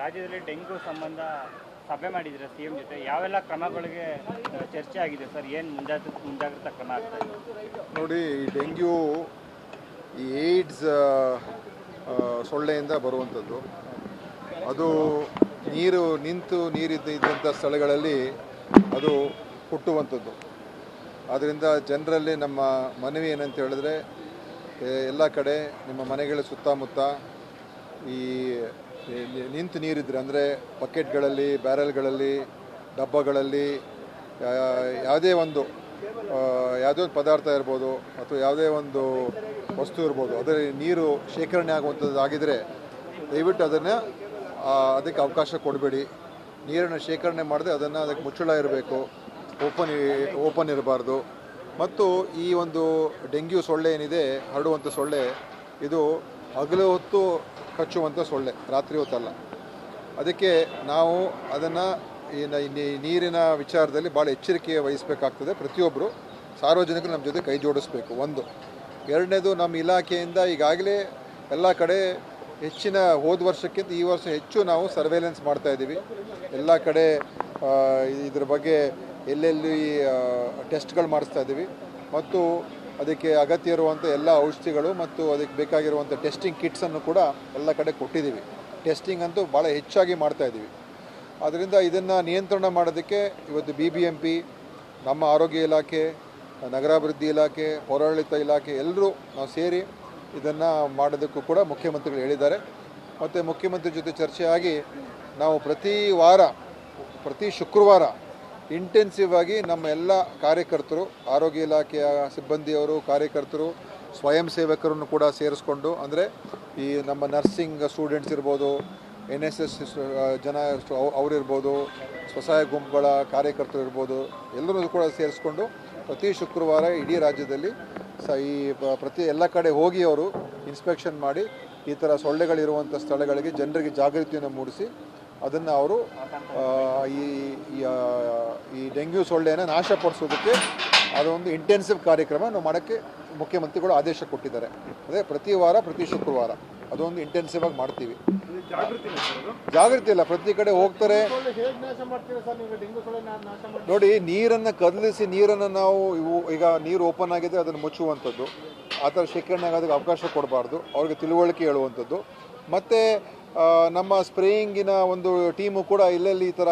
ರಾಜ್ಯದಲ್ಲಿ ಡೆಂಗು ಸಂಬಂಧ ಸಭೆ ಮಾಡಿದ್ರೆ ಸಿ ಎಂ ಜೊತೆ, ಯಾವೆಲ್ಲ ಕ್ರಮಗಳಿಗೆ ಚರ್ಚೆ ಆಗಿದೆ ಸರ್? ಏನು ಮುಂಜಾಗ್ರ ಮುಂಜಾಗ್ರತಾ ಕ್ರಮ ಆಗ್ತಾ ಇದೆ? ನೋಡಿ ಡೆಂಗ್ಯೂ ಈ ಏಡ್ಸ್ ಸೊಳ್ಳೆಯಿಂದ ಬರುವಂಥದ್ದು. ಅದು ನೀರು, ನಿಂತು ನೀರಿದ್ದ, ಇದ್ದಂಥ ಸ್ಥಳಗಳಲ್ಲಿ ಅದು ಹುಟ್ಟುವಂಥದ್ದು. ಆದ್ದರಿಂದ ಜನರಲ್ಲಿ ನಮ್ಮ ಮನವಿ ಏನಂತ ಹೇಳಿದ್ರೆ ಎಲ್ಲ ಕಡೆ ನಿಮ್ಮ ಮನೆಗಳ ಸುತ್ತಮುತ್ತ ಈ ನಿಂತು ನೀರಿದ್ರೆ ಅಂದರೆ ಬಕೆಟ್ಗಳಲ್ಲಿ, ಬ್ಯಾರಲ್ಗಳಲ್ಲಿ, ಡಬ್ಬಗಳಲ್ಲಿ ಯಾವುದೇ ಒಂದು ಯಾವುದೇ ಒಂದು ಪದಾರ್ಥ ಇರ್ಬೋದು ಅಥವಾ ಯಾವುದೇ ಒಂದು ವಸ್ತು ಇರ್ಬೋದು, ಅದರಲ್ಲಿ ನೀರು ಶೇಖರಣೆ ಆಗುವಂಥದ್ದು ಆಗಿದರೆ ದಯವಿಟ್ಟು ಅದನ್ನು ಅದಕ್ಕೆ ಅವಕಾಶ ಕೊಡಬೇಡಿ. ನೀರನ್ನು ಶೇಖರಣೆ ಮಾಡದೆ ಅದನ್ನು ಅದಕ್ಕೆ ಮುಚ್ಚಳ ಇರಬೇಕು, ಓಪನ್ ಓಪನ್ ಇರಬಾರ್ದು. ಮತ್ತು ಈ ಒಂದು ಡೆಂಗ್ಯೂ ಸೊಳ್ಳೆ ಏನಿದೆ, ಹರಡುವಂಥ ಸೊಳ್ಳೆ, ಇದು ಹಗಲು ಹೊತ್ತು ಕಚ್ಚುವಂಥ ಸೊಳ್ಳೆ, ರಾತ್ರಿ ಹೊತ್ತಲ್ಲ. ಅದಕ್ಕೆ ನಾವು ಅದನ್ನು ಈ ನೀರಿನ ವಿಚಾರದಲ್ಲಿ ಭಾಳ ಎಚ್ಚರಿಕೆ ವಹಿಸಬೇಕಾಗ್ತದೆ. ಪ್ರತಿಯೊಬ್ಬರು ಸಾರ್ವಜನಿಕರು ನಮ್ಮ ಜೊತೆ ಕೈ ಜೋಡಿಸ್ಬೇಕು, ಒಂದು. ಎರಡನೇದು ನಮ್ಮ ಇಲಾಖೆಯಿಂದ ಈಗಾಗಲೇ ಎಲ್ಲ ಕಡೆ ಹೆಚ್ಚಿನ, ಹೋದ ವರ್ಷಕ್ಕಿಂತ ಈ ವರ್ಷ ಹೆಚ್ಚು ನಾವು ಸರ್ವೇಲೆನ್ಸ್ ಮಾಡ್ತಾ ಇದ್ದೀವಿ. ಎಲ್ಲ ಕಡೆ ಇದ್ರ ಬಗ್ಗೆ ಎಲ್ಲೆಲ್ಲಿ ಟೆಸ್ಟ್ಗಳು ಮಾಡಿಸ್ತಾ ಇದ್ದೀವಿ. ಮತ್ತು ಅದಕ್ಕೆ ಅಗತ್ಯ ಇರುವಂಥ ಎಲ್ಲ ಔಷಧಿಗಳು ಮತ್ತು ಅದಕ್ಕೆ ಬೇಕಾಗಿರುವಂಥ ಟೆಸ್ಟಿಂಗ್ ಕಿಟ್ಸನ್ನು ಕೂಡ ಎಲ್ಲ ಕಡೆ ಕೊಟ್ಟಿದ್ದೀವಿ. ಟೆಸ್ಟಿಂಗ್ ಅಂತೂ ಭಾಳ ಹೆಚ್ಚಾಗಿ ಮಾಡ್ತಾ ಇದ್ದೀವಿ. ಅದರಿಂದ ಇದನ್ನು ನಿಯಂತ್ರಣ ಮಾಡೋದಕ್ಕೆ ಇವತ್ತು ಬಿ ಬಿ ಎಂ ಪಿ ನಮ್ಮ ಆರೋಗ್ಯ ಇಲಾಖೆ, ನಗರಾಭಿವೃದ್ಧಿ ಇಲಾಖೆ, ಪೌರಾಡಳಿತ ಇಲಾಖೆ ಎಲ್ಲರೂ ನಾವು ಸೇರಿ ಇದನ್ನು ಮಾಡೋದಕ್ಕೂ ಕೂಡ ಮುಖ್ಯಮಂತ್ರಿಗಳು ಹೇಳಿದ್ದಾರೆ. ಮತ್ತು ಮುಖ್ಯಮಂತ್ರಿ ಜೊತೆ ಚರ್ಚೆಯಾಗಿ ನಾವು ಪ್ರತಿ ವಾರ, ಪ್ರತಿ ಶುಕ್ರವಾರ ಇಂಟೆನ್ಸಿವ್ ಆಗಿ ನಮ್ಮ ಎಲ್ಲ ಕಾರ್ಯಕರ್ತರು, ಆರೋಗ್ಯ ಇಲಾಖೆಯ ಸಿಬ್ಬಂದಿಯವರು, ಕಾರ್ಯಕರ್ತರು, ಸ್ವಯಂ ಸೇವಕರನ್ನು ಕೂಡ ಸೇರಿಸ್ಕೊಂಡು, ಅಂದರೆ ಈ ನಮ್ಮ ನರ್ಸಿಂಗ್ ಸ್ಟೂಡೆಂಟ್ಸ್ ಇರ್ಬೋದು ಎನ್ ಎಸ್ ಎಸ್ ಜನ ಅವ್- ಅವರಿರ್ಬೋದು, ಸ್ವಸಹಾಯ ಗುಂಪುಗಳ ಕಾರ್ಯಕರ್ತರು ಇರ್ಬೋದು ಎಲ್ಲರೂ ಕೂಡ ಸೇರಿಸ್ಕೊಂಡು ಪ್ರತಿ ಶುಕ್ರವಾರ ಇಡೀ ರಾಜ್ಯದಲ್ಲಿ ಸ ಈ ಪ್ರತಿ ಎಲ್ಲ ಕಡೆ ಹೋಗಿ ಅವರು ಇನ್ಸ್ಪೆಕ್ಷನ್ ಮಾಡಿ ಈ ಥರ ಸೊಳ್ಳೆಗಳಿರುವಂಥ ಸ್ಥಳಗಳಿಗೆ ಜನರಿಗೆ ಜಾಗೃತಿಯನ್ನು ಮೂಡಿಸಿ, ಅದನ್ನು ಅವರು ಈ ಡೆಂಗ್ಯೂ ಸೊಳ್ಳೆಯನ್ನು ನಾಶಪಡಿಸೋದಕ್ಕೆ ಅದೊಂದು ಇಂಟೆನ್ಸಿವ್ ಕಾರ್ಯಕ್ರಮ ನಾವು ಮಾಡೋಕ್ಕೆ ಮುಖ್ಯಮಂತ್ರಿಗಳು ಆದೇಶ ಕೊಟ್ಟಿದ್ದಾರೆ. ಅದೇ ಪ್ರತಿ ವಾರ, ಪ್ರತಿ ಶುಕ್ರವಾರ ಅದೊಂದು ಇಂಟೆನ್ಸಿವ್ ಆಗಿ ಮಾಡ್ತೀವಿ. ಜಾಗೃತಿ ಇಲ್ಲ ಪ್ರತಿ ಕಡೆ ಹೋಗ್ತಾರೆ. ನೋಡಿ, ನೀರನ್ನು ಕದಲಿಸಿ, ನೀರನ್ನು ನಾವು ಇವು ಈಗ ನೀರು ಓಪನ್ ಆಗಿದೆ ಅದನ್ನು ಮುಚ್ಚುವಂಥದ್ದು. ಆ ಥರ ಶೇಖರಣೆ ಆಗೋದಕ್ಕೆ ಅವಕಾಶ ಕೊಡಬಾರ್ದು. ಅವ್ರಿಗೆ ತಿಳುವಳಿಕೆ ಹೇಳುವಂಥದ್ದು. ಮತ್ತು ನಮ್ಮ ಸ್ಪ್ರೇಯಿಂಗಿನ ಒಂದು ಟೀಮು ಕೂಡ ಇಲ್ಲೆಲ್ಲಿ ಈ ಥರ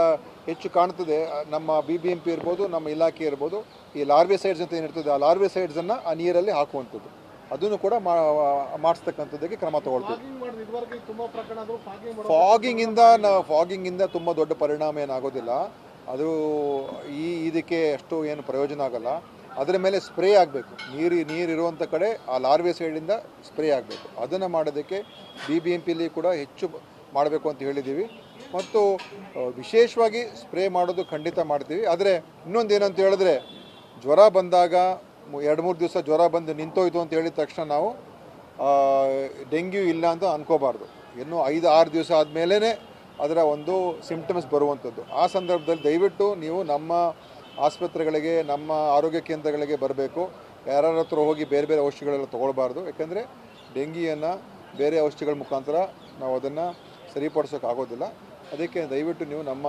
ಹೆಚ್ಚು ಕಾಣ್ತದೆ. ನಮ್ಮ ಬಿ ಬಿ ಎಂ ಪಿ ಇರ್ಬೋದು ನಮ್ಮ ಇಲಾಖೆ ಇರ್ಬೋದು ಈ ಲಾರ್ವೆ ಸೈಡ್ಸ್ ಅಂತ ಏನಿರ್ತದೆ ಆ ಲಾರ್ವೆಸೈಡ್ಸನ್ನು ಆ ನೀರಲ್ಲಿ ಹಾಕುವಂಥದ್ದು. ಅದನ್ನು ಕೂಡ ಮಾಡಿಸ್ತಕ್ಕಂಥದ್ದಕ್ಕೆ ಕ್ರಮ ತಗೊಳ್ತೀವಿ. ಫಾಗಿಂಗಿಂದ ನಾವು ಫಾಗಿಂಗಿಂದ ತುಂಬ ದೊಡ್ಡ ಪರಿಣಾಮ ಏನಾಗೋದಿಲ್ಲ ಅದು ಈ ಇದಕ್ಕೆ ಅಷ್ಟು ಏನು ಪ್ರಯೋಜನ ಆಗಲ್ಲ. ಅದರ ಮೇಲೆ ಸ್ಪ್ರೇ ಆಗಬೇಕು. ನೀರು ನೀರಿರುವಂಥ ಕಡೆ ಆ ಲಾರ್ವೆ ಸೈಡಿಂದ ಸ್ಪ್ರೇ ಆಗಬೇಕು. ಅದನ್ನು ಮಾಡೋದಕ್ಕೆ ಬಿ ಬಿ ಎಂ ಪಿಲಿ ಕೂಡ ಹೆಚ್ಚು ಮಾಡಬೇಕು ಅಂತ ಹೇಳಿದ್ದೀವಿ. ಮತ್ತು ವಿಶೇಷವಾಗಿ ಸ್ಪ್ರೇ ಮಾಡೋದು ಖಂಡಿತ ಮಾಡ್ತೀವಿ. ಆದರೆ ಇನ್ನೊಂದು ಏನಂತ ಹೇಳಿದ್ರೆ, ಜ್ವರ ಬಂದಾಗ ಎರಡು, ಮೂರು ದಿವಸ ಜ್ವರ ಬಂದು ನಿಂತೋಯ್ತು ಅಂತ ಹೇಳಿದ ತಕ್ಷಣ ನಾವು ಡೆಂಗ್ಯೂ ಇಲ್ಲ ಅಂತ ಅನ್ಕೋಬಾರ್ದು. ಇನ್ನೂ ಐದು, ಆರು ದಿವಸ ಆದಮೇಲೆ ಅದರ ಒಂದು ಸಿಂಪ್ಟಮ್ಸ್ ಬರುವಂಥದ್ದು. ಆ ಸಂದರ್ಭದಲ್ಲಿ ದಯವಿಟ್ಟು ನೀವು ನಮ್ಮ ಆಸ್ಪತ್ರೆಗಳಿಗೆ ನಮ್ಮ ಆರೋಗ್ಯ ಕೇಂದ್ರಗಳಿಗೆ ಬರಬೇಕು. ಯಾರ್ಯಾರ ಹತ್ರ ಹೋಗಿ ಬೇರೆ ಬೇರೆ ಔಷಧಿಗಳೆಲ್ಲ ತೊಗೊಳ್ಬಾರ್ದು. ಯಾಕೆಂದರೆ ಡೆಂಗಿಯನ್ನು ಬೇರೆ ಔಷಧಿಗಳ ಮುಖಾಂತರ ನಾವು ಅದನ್ನು ಸರಿಪಡಿಸೋಕೆ ಆಗೋದಿಲ್ಲ. ಅದಕ್ಕೆ ದಯವಿಟ್ಟು ನೀವು ನಮ್ಮ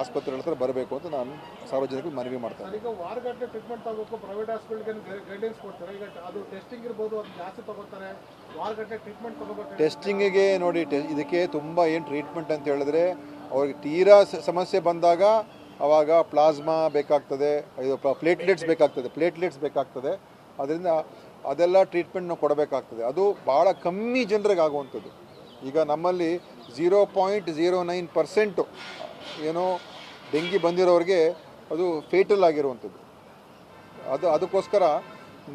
ಆಸ್ಪತ್ರೆಗಳ ಹತ್ರ ಬರಬೇಕು ಅಂತ ನಾನು ಸಾರ್ವಜನಿಕರಿಗೆ ಮನವಿ ಮಾಡ್ತೇನೆ ಈಗ ವಾರಗಟ್ಟಲೆ ಟ್ರೀಟ್ಮೆಂಟ್ ತಗೋಬೇಕು ಪ್ರೈವೇಟ್ ಹಾಸ್ಪಿಟಲ್ಗೆ ಗೈಡೆನ್ಸ್ ಕೊಡ್ತಾರೆ. ಈಗ ಅದು ಟೆಸ್ಟಿಂಗ್ ಇರ್ಬೋದು ಅದು ಜಾಸ್ತಿ ತಗೋತಾರೆ. ವಾರಗಟ್ಟಲೆ ಟ್ರೀಟ್ಮೆಂಟ್ ತಗೋಬೇಕು. ಟೆಸ್ಟಿಂಗಿಗೆ ನೋಡಿ ಟೆ ಇದಕ್ಕೆ ತುಂಬ ಏನು ಟ್ರೀಟ್ಮೆಂಟ್ ಅಂತ ಹೇಳಿದ್ರೆ ಅವ್ರಿಗೆ ತೀರಾ ಸಮಸ್ಯೆ ಬಂದಾಗ ಅವಾಗ ಪ್ಲಾಸ್ಮಾ ಬೇಕಾಗ್ತದೆ, ಇದು ಪ್ಲೇಟ್ಲೆಟ್ಸ್ ಬೇಕಾಗ್ತದೆ ಪ್ಲೇಟ್ಲೆಟ್ಸ್ ಬೇಕಾಗ್ತದೆ. ಅದರಿಂದ ಅದೆಲ್ಲ ಟ್ರೀಟ್ಮೆಂಟ್ ನಾವು ಕೊಡಬೇಕಾಗ್ತದೆ. ಅದು ಭಾಳ ಕಮ್ಮಿ ಜನರಿಗೆ ಆಗುವಂಥದ್ದು. ಈಗ ನಮ್ಮಲ್ಲಿ zero point zero nine percent ಏನೋ ಡೆಂಗಿ ಬಂದಿರೋರಿಗೆ ಅದು ಫೇಟಲ್ ಆಗಿರುವಂಥದ್ದು. ಅದು, ಅದಕ್ಕೋಸ್ಕರ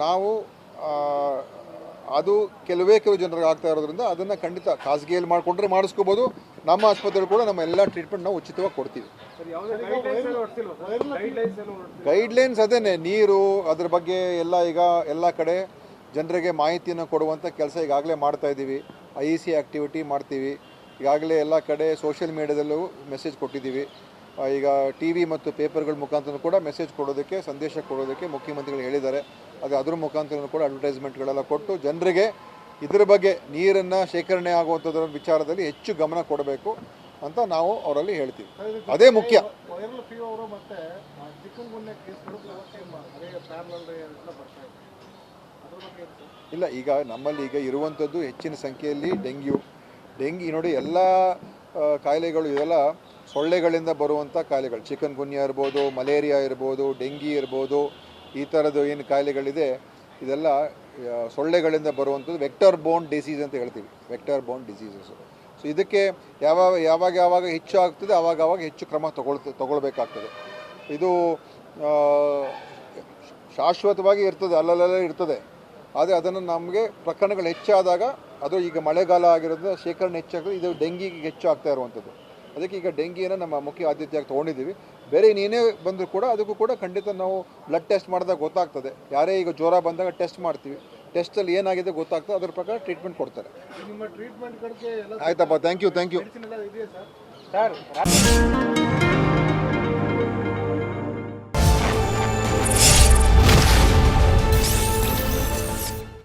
ನಾವು ಅದು ಕೆಲವೇ ಕೆಲವು ಜನರಿಗೆ ಆಗ್ತಾ ಇರೋದ್ರಿಂದ ಅದನ್ನು ಖಂಡಿತ ಖಾಸಗಿಯಲ್ಲಿ ಮಾಡಿಕೊಂಡ್ರೆ ಮಾಡಿಸ್ಕೋಬೋದು. ನಮ್ಮ ಆಸ್ಪತ್ರೆ ಕೂಡ ನಮ್ಮ ಎಲ್ಲ ಟ್ರೀಟ್ಮೆಂಟ್ ನಾವು ಉಚಿತವಾಗಿ ಕೊಡ್ತೀವಿ. ಗೈಡ್ಲೈನ್ಸ್ ಅದೇನೆ ನೀರು ಅದ್ರ ಬಗ್ಗೆ ಎಲ್ಲ ಈಗ ಎಲ್ಲ ಕಡೆ ಜನರಿಗೆ ಮಾಹಿತಿಯನ್ನು ಕೊಡುವಂಥ ಕೆಲಸ ಈಗಾಗಲೇ ಮಾಡ್ತಾ ಇದ್ದೀವಿ. ಐ ಸಿ ಆ್ಯಕ್ಟಿವಿಟಿ ಮಾಡ್ತೀವಿ. ಈಗಾಗಲೇ ಎಲ್ಲ ಕಡೆ ಸೋಷಿಯಲ್ ಮೀಡಿಯಾದಲ್ಲೂ ಮೆಸೇಜ್ ಕೊಟ್ಟಿದ್ದೀವಿ. ಈಗ ಟಿ ವಿ ಮತ್ತು ಪೇಪರ್ಗಳ ಮುಖಾಂತರ ಕೂಡ ಮೆಸೇಜ್ ಕೊಡೋದಕ್ಕೆ, ಸಂದೇಶ ಕೊಡೋದಕ್ಕೆ ಮುಖ್ಯಮಂತ್ರಿಗಳು ಹೇಳಿದ್ದಾರೆ. ಅದು ಅದ್ರ ಮುಖಾಂತರ ಕೂಡ ಅಡ್ವರ್ಟೈಸ್ಮೆಂಟ್ಗಳೆಲ್ಲ ಕೊಟ್ಟು ಜನರಿಗೆ ಇದ್ರ ಬಗ್ಗೆ ನೀರನ್ನು ಶೇಖರಣೆ ಆಗುವಂಥದ್ರ ವಿಚಾರದಲ್ಲಿ ಹೆಚ್ಚು ಗಮನ ಕೊಡಬೇಕು ಅಂತ ನಾವು ಅವರಲ್ಲಿ ಹೇಳ್ತೀವಿ. ಅದೇ ಮುಖ್ಯ. ಇಲ್ಲ, ಈಗ ನಮ್ಮಲ್ಲಿ ಈಗ ಇರುವಂಥದ್ದು ಹೆಚ್ಚಿನ ಸಂಖ್ಯೆಯಲ್ಲಿ ಡೆಂಗ್ಯೂ. ಡೆಂಗಿ ನೋಡಿ ಎಲ್ಲ ಕಾಯಿಲೆಗಳು ಇದೆಲ್ಲ ಸೊಳ್ಳೆಗಳಿಂದ ಬರುವಂಥ ಕಾಯಿಲೆಗಳು, ಚಿಕನ್ ಗುನ್ಯ ಇರ್ಬೋದು, ಮಲೇರಿಯಾ ಇರ್ಬೋದು, ಡೆಂಗಿ ಇರ್ಬೋದು, ಈ ಥರದ್ದು ಏನು ಕಾಯಿಲೆಗಳಿದೆ, ಇದೆಲ್ಲ ಸೊಳ್ಳೆಗಳಿಂದ ಬರುವಂಥದ್ದು ವೆಕ್ಟರ್ ಬೋನ್ ಡಿಸೀಸ್ ಅಂತ ಹೇಳ್ತೀವಿ ವೆಕ್ಟರ್ ಬೋನ್ ಡಿಸೀಸಸ್ ಸೊ ಇದಕ್ಕೆ ಯಾವಾಗ ಯಾವಾಗ ಯಾವಾಗ ಹೆಚ್ಚು ಆಗ್ತದೆ ಆವಾಗ ಆವಾಗ ಹೆಚ್ಚು ಕ್ರಮ ತಗೊಳ್ತ, ತಗೊಳ್ಬೇಕಾಗ್ತದೆ. ಇದು ಶಾಶ್ವತವಾಗಿ ಇರ್ತದೆ ಅಲ್ಲಲ್ಲೇ ಇರ್ತದೆ. ಆದರೆ ಅದನ್ನು ನಮಗೆ ಪ್ರಕರಣಗಳು ಹೆಚ್ಚಾದಾಗ, ಅದು ಈಗ ಮಳೆಗಾಲ ಆಗಿರೋದ್ರಿಂದ ಶೇಖರಣೆ ಹೆಚ್ಚಾಗ್ತದೆ, ಇದು ಡೆಂಗಿಗೆ ಹೆಚ್ಚು ಆಗ್ತಾ ಇರುವಂಥದ್ದು. ಅದಕ್ಕೆ ಈಗ ಡೆಂಗಿಯನ್ನು ನಮ್ಮ ಮುಖ್ಯ ಆದ್ಯತೆಯಾಗಿ ತೊಗೊಂಡಿದ್ದೀವಿ. ಬೇರೆ ಇನ್ನೇನೇ ಬಂದರೂ ಕೂಡ ಅದಕ್ಕೂ ಕೂಡ ಖಂಡಿತ ನಾವು ಬ್ಲಡ್ ಟೆಸ್ಟ್ ಮಾಡಿದಾಗ ಗೊತ್ತಾಗ್ತದೆ. ಯಾರೇ ಈಗ ಜ್ವರ ಬಂದಾಗ ಟೆಸ್ಟ್ ಮಾಡ್ತೀವಿ. ಟೆಸ್ಟಲ್ಲಿ ಏನಾಗಿದೆ ಗೊತ್ತಾಗ್ತದೆ. ಅದ್ರ ಪ್ರಕಾರ ಟ್ರೀಟ್ಮೆಂಟ್ ಕೊಡ್ತಾರೆ. ನಿಮ್ಮ ಟ್ರೀಟ್ಮೆಂಟ್ಗಳಿಗೆ ಎಲ್ಲ ಆಯ್ತಪ್ಪ. Thank you thank you medicine ಎಲ್ಲ ಇದೆಯಾ ಸರ್? ಸರ್